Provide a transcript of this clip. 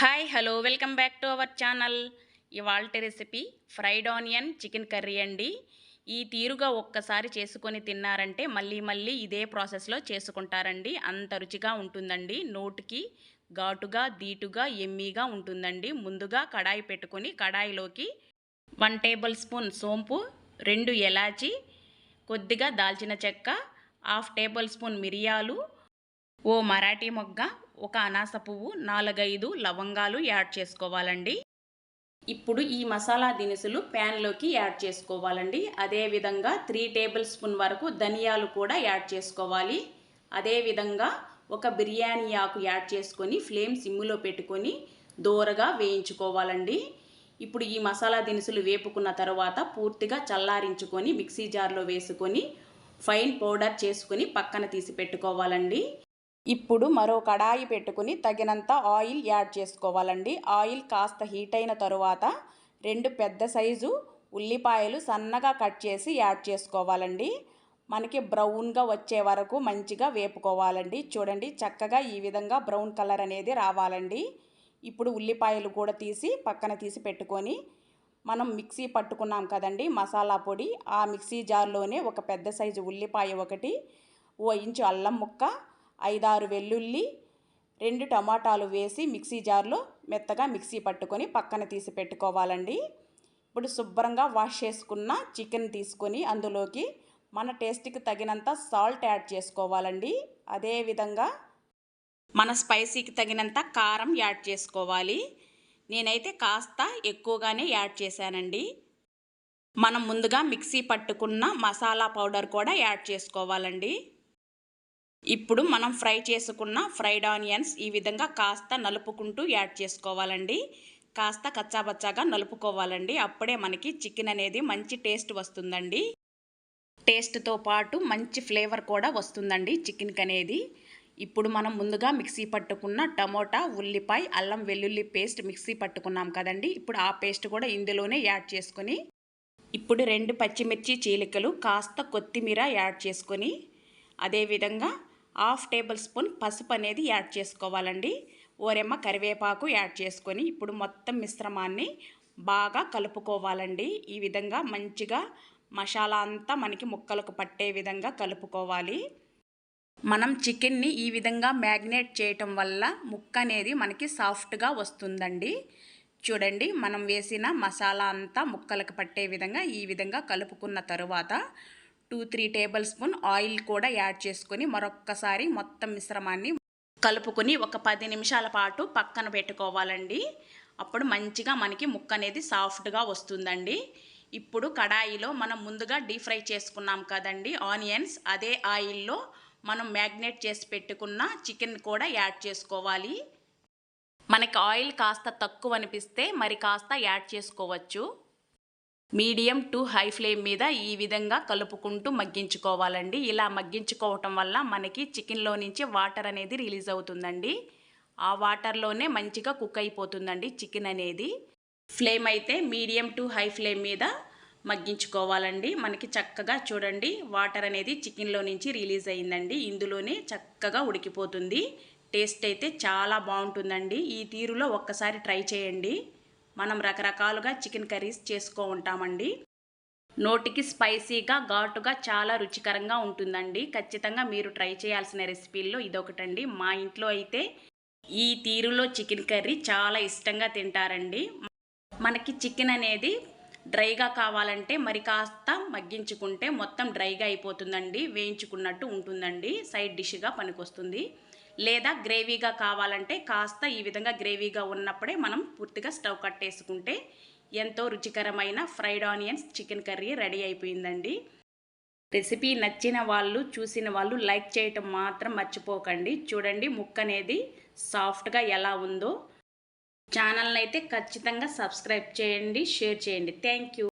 Hi hello welcome back to our channel ఇవాళ recipe fried onion chicken curry అండి. ఈ తీరుగా ఒక్కసారి చేసుకొని తిన్నారంటే మళ్ళీ మళ్ళీ ఇదే ప్రాసెస్లో చేసుకుంటారండి. అంత రుచిగా ఉంటుందండి. నోటికి ఘాటుగా దీటుగా ఎమ్మీగా ఉంటుందండి. ముందుగా కడాయి పెట్టుకొని కడాయిలోకి వన్ టేబుల్ స్పూన్ సోంపు రెండు ఎలాచి కొద్దిగా దాల్చిన చెక్క హాఫ్ టేబుల్ స్పూన్ మిరియాలు ఓ మరాఠీ మొగ్గ ఒక అనాస పువ్వు నాలుగైదు లవంగాలు యాడ్ చేసుకోవాలండి. ఇప్పుడు ఈ మసాలా దినుసులు ప్యాన్లోకి యాడ్ చేసుకోవాలండి. అదేవిధంగా త్రీ టేబుల్ స్పూన్ వరకు ధనియాలు కూడా యాడ్ చేసుకోవాలి. అదేవిధంగా ఒక బిర్యానీ ఆకు యాడ్ చేసుకొని ఫ్లేమ్ సిమ్ములో పెట్టుకొని దోరగా వేయించుకోవాలండి. ఇప్పుడు ఈ మసాలా దినుసులు వేపుకున్న తర్వాత పూర్తిగా చల్లారించుకొని మిక్సీ జార్లో వేసుకొని ఫైన్ పౌడర్ చేసుకొని పక్కన తీసి పెట్టుకోవాలండి. ఇప్పుడు మరో కడాయి పెట్టుకుని తగినంత ఆయిల్ యాడ్ చేసుకోవాలండి. ఆయిల్ కాస్త హీట్ అయిన తరువాత రెండు పెద్ద సైజు ఉల్లిపాయలు సన్నగా కట్ చేసి యాడ్ చేసుకోవాలండి. మనకి బ్రౌన్గా వచ్చే వరకు మంచిగా వేపుకోవాలండి. చూడండి చక్కగా ఈ విధంగా బ్రౌన్ కలర్ అనేది రావాలండి. ఇప్పుడు ఉల్లిపాయలు కూడా తీసి పక్కన తీసి పెట్టుకొని మనం మిక్సీ పట్టుకున్నాం కదండి మసాలా పొడి. ఆ మిక్సీ జార్లోనే ఒక పెద్ద సైజు ఉల్లిపాయ ఒకటి ఓ ఇంచు అల్లం ముక్క ఐదారు వెల్లుల్లి రెండు టమాటాలు వేసి మిక్సీ జార్లో మెత్తగా మిక్సీ పట్టుకొని పక్కన తీసి పెట్టుకోవాలండి. ఇప్పుడు శుభ్రంగా వాష్ చేసుకున్న చికెన్ తీసుకొని అందులోకి మన టేస్ట్కి తగినంత సాల్ట్ యాడ్ చేసుకోవాలండి. అదేవిధంగా మన స్పైసీకి తగినంత కారం యాడ్ చేసుకోవాలి. నేనైతే కాస్త ఎక్కువగానే యాడ్ చేశానండి. మనం ముందుగా మిక్సీ పట్టుకున్న మసాలా పౌడర్ కూడా యాడ్ చేసుకోవాలండి. ఇప్పుడు మనం ఫ్రై చేసుకున్న ఫ్రైడ్ ఆనియన్స్ ఈ విధంగా కాస్త నలుపుకుంటూ యాడ్ చేసుకోవాలండి. కాస్త కచ్చాబచ్చాగా నలుపుకోవాలండి. అప్పుడే మనకి చికెన్ అనేది మంచి టేస్ట్ వస్తుందండి. టేస్ట్తో పాటు మంచి ఫ్లేవర్ కూడా వస్తుందండి చికెన్కి అనేది ఇప్పుడు మనం ముందుగా మిక్సీ పట్టుకున్న టమోటా ఉల్లిపాయ అల్లం వెల్లుల్లి పేస్ట్ మిక్సీ పట్టుకున్నాం కదండి. ఇప్పుడు ఆ పేస్ట్ కూడా ఇందులోనే యాడ్ చేసుకొని ఇప్పుడు రెండు పచ్చిమిర్చి చీలికలు కాస్త కొత్తిమీర యాడ్ చేసుకొని అదేవిధంగా హాఫ్ టేబుల్ స్పూన్ పసుపు అనేది యాడ్ చేసుకోవాలండి. ఓరెమ్మ కరివేపాకు యాడ్ చేసుకొని ఇప్పుడు మొత్తం మిశ్రమాన్ని బాగా కలుపుకోవాలండి. ఈ విధంగా మంచిగా మసాలా అంతా మనకి ముక్కలకు పట్టే విధంగా కలుపుకోవాలి. మనం చికెన్ని ఈ విధంగా మ్యాగ్నేట్ చేయటం వల్ల ముక్క అనేది మనకి సాఫ్ట్గా వస్తుందండి. చూడండి మనం వేసిన మసాలా అంతా ముక్కలకు పట్టే విధంగా ఈ విధంగా కలుపుకున్న తరువాత two three tablespoon oil కూడా యాడ్ చేసుకొని మరొక్కసారి మొత్తం మిశ్రమాన్ని కలుపుకొని ఒక పది నిమిషాల పాటు పక్కన పెట్టుకోవాలండి. అప్పుడు మంచిగా మనకి ముక్క అనేది సాఫ్ట్గా వస్తుందండి. ఇప్పుడు కడాయిలో మనం ముందుగా డీప్ ఫ్రై చేసుకున్నాం కదండి ఆనియన్స్ అదే ఆయిల్లో మనం మ్యాగ్నేట్ చేసి పెట్టుకున్న చికెన్ కూడా యాడ్ చేసుకోవాలి. మనకి ఆయిల్ కాస్త తక్కువ అనిపిస్తే మరి కాస్త యాడ్ చేసుకోవచ్చు. మీడియం టు హై ఫ్లేమ్ మీద ఈ విధంగా కలుపుకుంటూ మగ్గించుకోవాలండి. ఇలా మగ్గించుకోవటం వల్ల మనకి చికెన్లో నుంచి వాటర్ అనేది రిలీజ్ అవుతుందండి. ఆ వాటర్లోనే మంచిగా కుక్ అయిపోతుందండి చికెన్ అనేది. ఫ్లేమ్ అయితే మీడియం టు హై ఫ్లేమ్ మీద మగ్గించుకోవాలండి. మనకి చక్కగా చూడండి వాటర్ అనేది చికెన్లో నుంచి రిలీజ్ అయిందండి. ఇందులోనే చక్కగా ఉడికిపోతుంది. టేస్ట్ అయితే చాలా బాగుంటుందండి. ఈ తీరులో ఒక్కసారి ట్రై చేయండి. మనం రకరకాలుగా చికెన్ కర్రీస్ చేసుకో ఉంటామండి. నోటికి స్పైసీగా ఘాటుగా చాలా రుచికరంగా ఉంటుందండి. ఖచ్చితంగా మీరు ట్రై చేయాల్సిన రెసిపీల్లో ఇదొకటండి. మా ఇంట్లో అయితే ఈ తీరులో చికెన్ కర్రీ చాలా ఇష్టంగా తింటారండి. మనకి చికెన్ అనేది డ్రైగా కావాలంటే మరి కాస్త మగ్గించుకుంటే మొత్తం డ్రైగా అయిపోతుందండి. వేయించుకున్నట్టు ఉంటుందండి. సైడ్ డిష్గా పనికొస్తుంది. లేదా గ్రేవీగా కావాలంటే కాస్త ఈ విధంగా గ్రేవీగా ఉన్నప్పుడే మనం పూర్తిగా స్టవ్ కట్టేసుకుంటే ఎంతో రుచికరమైన fried onions chicken curry ready అయిపోయిందండి. రెసిపీ నచ్చిన వాళ్ళు చూసిన వాళ్ళు లైక్ చేయటం మాత్రం మర్చిపోకండి. చూడండి ముక్క అనేది సాఫ్ట్గా ఎలా ఉందో. ఛానల్ని అయితే ఖచ్చితంగా సబ్స్క్రైబ్ చేయండి షేర్ చేయండి. Thank you.